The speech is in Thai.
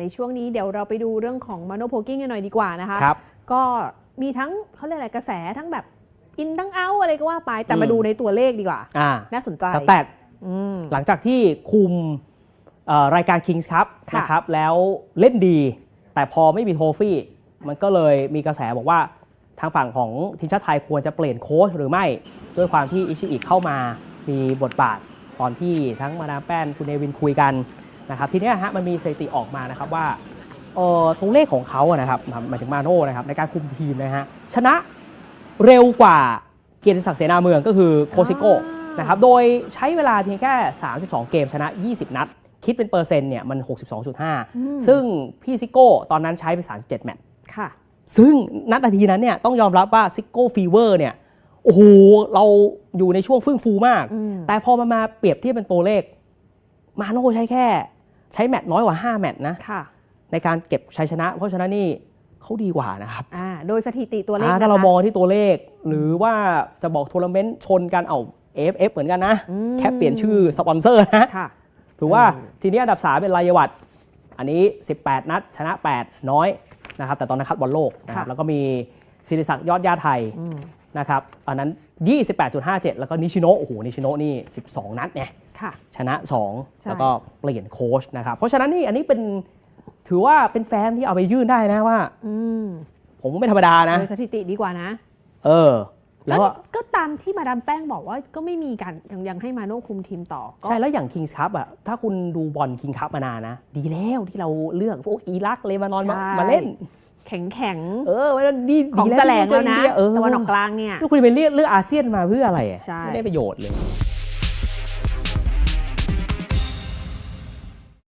ในช่วงนี้เดี๋ยวเราไปดูเรื่องของมาโนโพกิ้งกันหน่อยดีกว่านะคะครับ ก็มีทั้งเขาเรียกอะไรกระแสทั้งแบบอินทั้งเอาอะไรก็ว่าไปแต่อืมมาดูในตัวเลขดีกว่า อ่าน่าสนใจสแตทอืมหลังจากที่คุมเอ่อรายการ Kings Cup ค่ะนะครับ แล้วเล่นดี แต่พอไม่มีโทฟี่ มันก็เลยมีกระแสบอกว่าทางฝั่งของทีมชาติไทยควรจะเปลี่ยนโค้ชหรือไม่ ด้วยความที่อิชิอิเข้ามามีบทบาทตอนที่ทั้งมาดามแป้นคุณเนวินคุยกัน นะครับทีเนี้ยฮะมันมีสถิติออกมานะครับว่าเอ่อตัวเลขของเขาอะนะครับหมายถึงมาโน่นะครับในการคุมทีมนะฮะชนะเร็วกว่าเกียรติศักดิ์เสนาเมืองก็คือโคซิโก้อ่านนะครับโดยใช้เวลาเพียงแค่ 32 เกมชนะ 20 นัด คิดเป็นเปอร์เซ็นต์เนี่ยมัน 62.5 ซึ่งพี่ซิโก้ตอนนั้นใช้ไป 37 แมตช์ค่ะ ซึ่งนัดนาทีนั้นเนี่ยต้องยอมรับว่าซิโก้ฟีเวอร์เนี่ยโอ้โหเราอยู่ในช่วงฟึ่งฟูมากอืมแต่พอมามาเปรียบเทียบเป็นตัวเลข มาโน่ใช้แค่ ใช้แมตช์น้อยกว่า 5 แมตช์นะค่ะในการเก็บชัยชนะ เพราะฉะนั้นนี่เขาดีกว่านะครับอ่าโดยสถิติตัวเลขอ่านะคะถ้าเรามองที่ตัวเลข หรือว่าจะบอกทัวร์นาเมนต์ชนกันเอา AFF เหมือนกันนะอืมแค่เปลี่ยนชื่อสปอนเซอร์นะค่ะถือว่าอืมทีนี้อันดับ 3 เป็นรายวัตอันนี้ 18 นัด ชนะ 8 น้อยนะครับแต่ตอนนั้นคัดบอลโลกนะครับค่ะแล้วก็มี ศิริศักดิ์ยอดย่าไทยอืมนะครับอันนั้น 28.57 แล้วก็นิชิโนะโอ้โหนิชิโนะนี่ 12 นัดเนี่ยค่ะชนะใช่2แล้วก็เปลี่ยนโค้ชนะครับ เพราะฉะนั้นนี่อันนี้เป็นถือว่าเป็นแฟนที่เอาไปยื่นได้นะว่าอืมผมว่าไม่ธรรมดานะโดยสถิติดีกว่านะ เออ แล้วก็ก็ก็ตามที่มาดามแป้งบอกว่าก็ไม่มีการยังยังให้มาโน่คุมทีมต่อก็ใช่ แล้วอย่าง Kings Cup อะถ้าคุณดูบอล King Cup มานานนะ ดีแล้วที่เราเลือกพวกอิรักเลบานอนมาใช่มาเล่น แข็งแข็งเออมันดีของดีแสลงที่แล้วนะเจออิเดียเออตะวันออกกลางเนี่ยแล้วคุณไปเลือกเลือกอาเซียนมาเพื่ออะไรอะใช่ไม่ได้ประโยชน์เลย